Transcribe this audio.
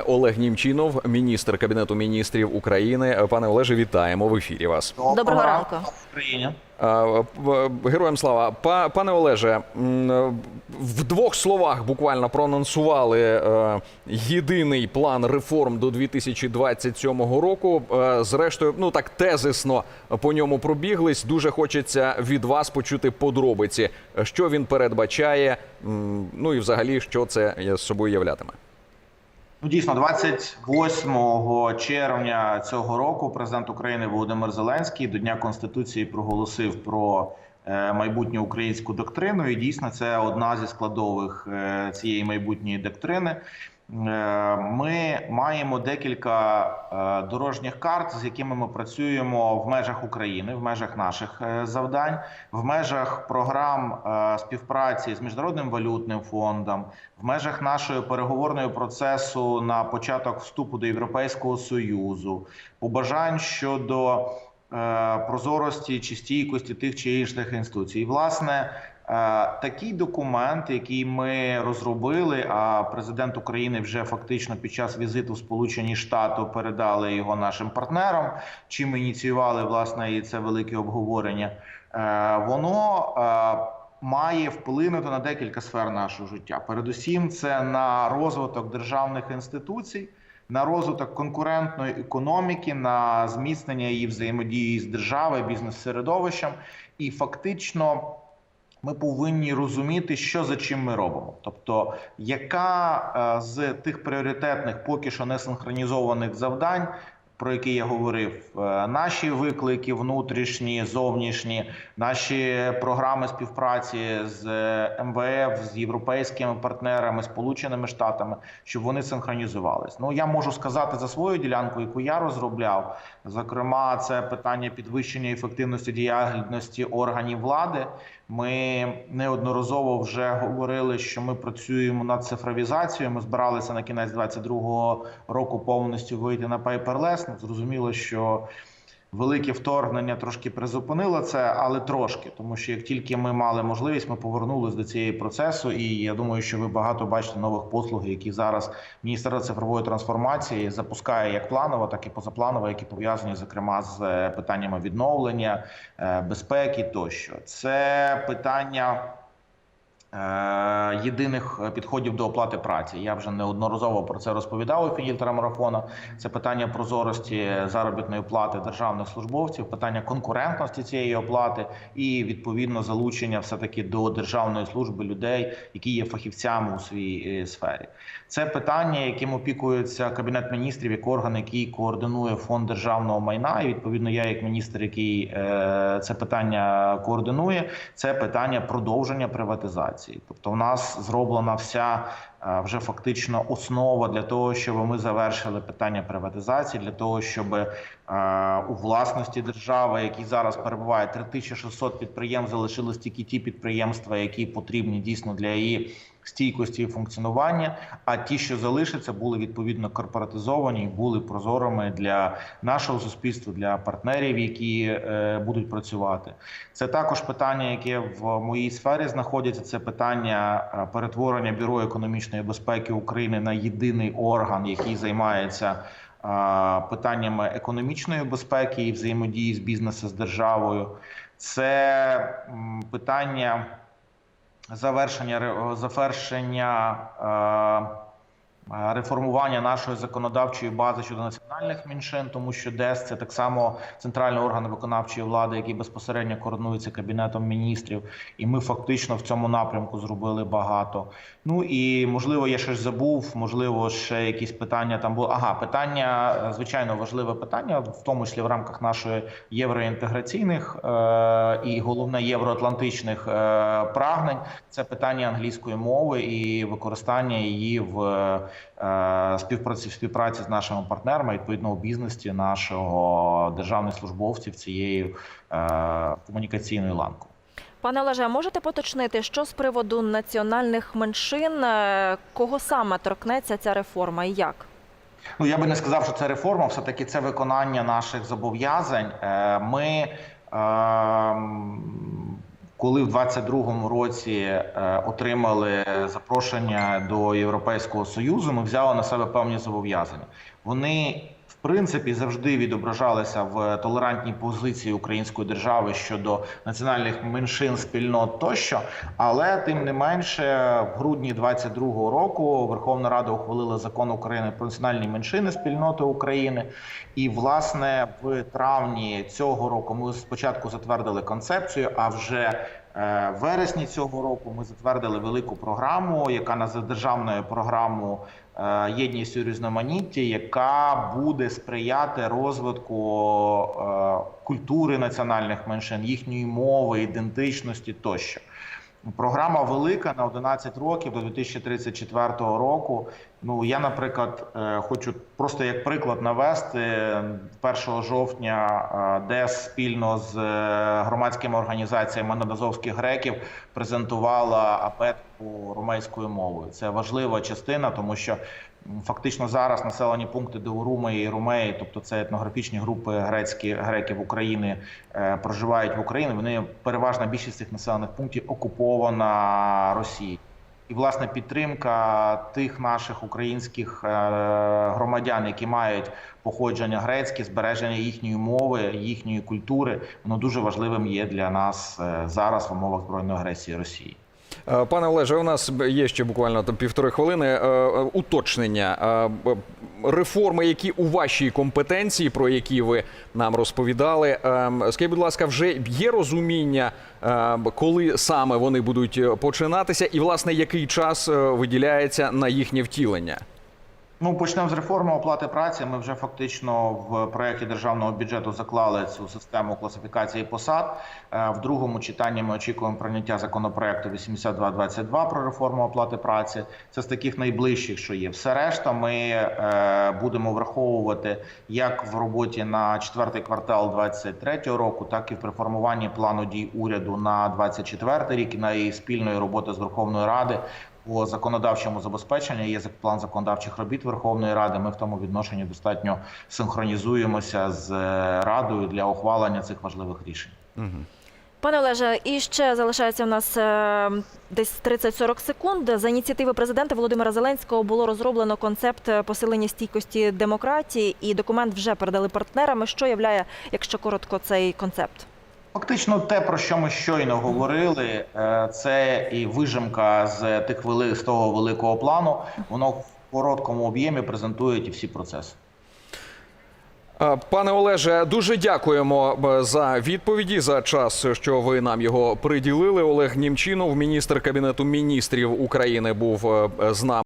Олег Німчинов, міністр кабінету міністрів України. Пане Олеже, вітаємо в ефірі вас. Доброго ранку. Україні. Героям слава. Па- Пане Олеже, в двох словах буквально проанонсували е, єдиний план реформ до 2027 року. Е, Зрештою, ну так тезисно по ньому пробіглись. Дуже хочеться від вас почути подробиці, що він передбачає, ну і взагалі, що це з собою являтиме. Ну, дійсно, 28 червня цього року президент України Володимир Зеленський до Дня Конституції проголосив про е, майбутню українську доктрину. І дійсно, це одна зі складових е, цієї майбутньої доктрини. Е, Ми маємо декілька е, дорожніх карт, з якими ми працюємо в межах України, в межах наших е, завдань, в межах програм співпраці з міжнародним валютним фондом, в межах нашого переговорного процесу на початок вступу до Європейського союзу, побажань щодо прозорості чи стійкості тих чи інших інституцій. І, власне, такий документ, який ми розробили, а президент України вже фактично під час візиту в Сполучені Штати передали його нашим партнерам, чим ініціювали власне і це велике обговорення. Е, Воно е, має вплинути на декілька сфер нашого життя. Передусім, це на розвиток державних інституцій, на розвиток конкурентної економіки, на зміцнення її взаємодії з державою, бізнес-середовищем. І фактично ми повинні розуміти, що за чим ми робимо. Тобто, яка е, з тих пріоритетних, поки що не синхронізованих завдань. Про які я говорив, е, наші виклики внутрішні, зовнішні, наші програми співпраці з е, МВФ, з європейськими партнерами, Сполученими Штатами, щоб вони синхронізувались. Ну я можу сказати за свою ділянку, яку я розробляв. Зокрема, це питання підвищення ефективності діяльності органів влади. Ми неодноразово вже говорили, що ми працюємо над цифровізацією. Ми збиралися на кінець 22-го року повністю вийти на paperless. Ну, Зрозуміло, що велике вторгнення трошки призупинило це, але трошки, тому що як тільки ми мали можливість, ми повернулися до цієї процесу. І я думаю, що ви багато бачите нових послуг, які зараз Міністерство цифрової трансформації запускає як планово, так і позапланово, які пов'язані зокрема з е, питаннями відновлення, е, безпеки тощо. Це питання. Е, Єдиних підходів до оплати праці я вже неодноразово про це розповідав у ефірі марафона. Це питання прозорості заробітної плати державних службовців, питання конкурентності цієї оплати і відповідно залучення все таки до державної служби людей, які є фахівцями у своїй е, сфері. Це питання, яким опікується кабінет міністрів, як орган, який координує фонд державного майна. І відповідно, я, як міністр, який е, це питання координує, це питання продовження приватизації. Тобто, в нас зроблена вся е, вже фактично основа для того, щоб ми завершили питання приватизації, для того, щоб е, у власності держави, які зараз перебувають 3600 підприємств, залишились тільки ті підприємства, які потрібні дійсно для її стійкості і функціонування. А ті, що залишаться, були відповідно корпоратизовані і були прозорими для нашого суспільства, для партнерів, які е, будуть працювати. Це також питання, яке в моїй сфері знаходяться. Це питання е, перетворення бюро економічної безпеки України на єдиний орган, який займається. е, Питаннями економічної безпеки і взаємодії з бізнесом з державою, це питання завершення завершення е, реформування нашої законодавчої бази щодо національних меншин, тому що ДЕС це так само центральний орган виконавчої влади, який безпосередньо координується кабінетом міністрів, і ми фактично в цьому напрямку зробили багато. Ну і можливо, я щось забув, можливо, ще якісь питання там було. Ага, питання е, звичайно важливе питання, в тому числі в рамках нашої євроінтеграційних е, і головне євроатлантичних е, прагнень. Це питання англійської мови і використання її в е, співпраці співпраці з нашими партнерами, відповідно у бізнесі нашого державних службовців цією е, комунікаційною ланкою. Пане Олеже, можете поточнити, що з приводу національних меншин, е, кого саме торкнеться ця реформа і як? Ну я би не сказав, що це реформа, все таки це виконання наших зобов'язань. Е, Ми ем, коли в 22-му році е, отримали запрошення до Європейського союзу, ми взяли на себе певні зобов'язання. Вони в принципі завжди відображалися в толерантній позиції української держави щодо національних меншин, спільнот тощо. Але тим не менше, в грудні 22-го року Верховна Рада ухвалила закон України про національні меншини спільноти України. І власне в травні цього року ми спочатку затвердили концепцію, а вже е, вересні цього року ми затвердили велику програму, яка називає державною програмою е, єдність у різноманітті, яка буде сприяти розвитку е, культури національних меншин, їхньої мови, ідентичності тощо. Програма велика на 11 років до 2034 року. Ну я, наприклад, е, хочу просто як приклад навести 1 жовтня е, ДЕС спільно з е, громадськими організаціями надазовських греків презентувала апетку румейською мовою. Це важлива частина, тому що фактично зараз населені пункти Деуруми і Румеї, тобто це етнографічні групи грецькі греків України, проживають в Україні. Вони переважна більшість цих населених пунктів окупована Росією. І власне підтримка тих наших українських е, громадян, які мають походження грецьке, збереження їхньої мови, їхньої культури, воно дуже важливим є для нас е, зараз в умовах збройної агресії Росії. Е, Пане Олеже, у нас є ще буквально там півтори хвилини. Уточнення реформи, які у вашій компетенції, про які ви нам розповідали. Е, Скажіть, будь ласка, вже є розуміння, е, коли саме вони будуть е, починатися, і власне який час е, виділяється на їхнє втілення? Ну, почнемо з реформи оплати праці. Ми вже фактично в проєкті державного бюджету заклали цю систему класифікації посад. Е, В другому читанні ми очікуємо прийняття законопроекту 8222 про реформу оплати праці. Це з таких найближчих, що є. Все решта ми е, будемо враховувати як в роботі на четвертий квартал 2023 року, так і в реформуванні плану дій уряду на 2024 рік і на її спільної роботи з Верховною Ради по законодавчому забезпеченню. Є план законодавчих робіт Верховної Ради. Ми в тому відношенні достатньо синхронізуємося з е, радою для ухвалення цих важливих рішень. Пане Олеже, і ще залишається в нас е, десь 30-40 секунд. За ініціативи президента Володимира Зеленського було розроблено концепт е, посилення стійкості демократії, і документ вже передали партнерами. Що являє, якщо коротко, цей концепт? Фактично, те, про що ми щойно говорили, е, це і вижимка з тих вели з того великого плану. Воно в короткому об'ємі презентує ті всі процеси. Е, Пане Олеже, дуже дякуємо е, за відповіді за час, що ви нам його приділили. Олег Німчинов, міністр кабінету міністрів України, був з нами.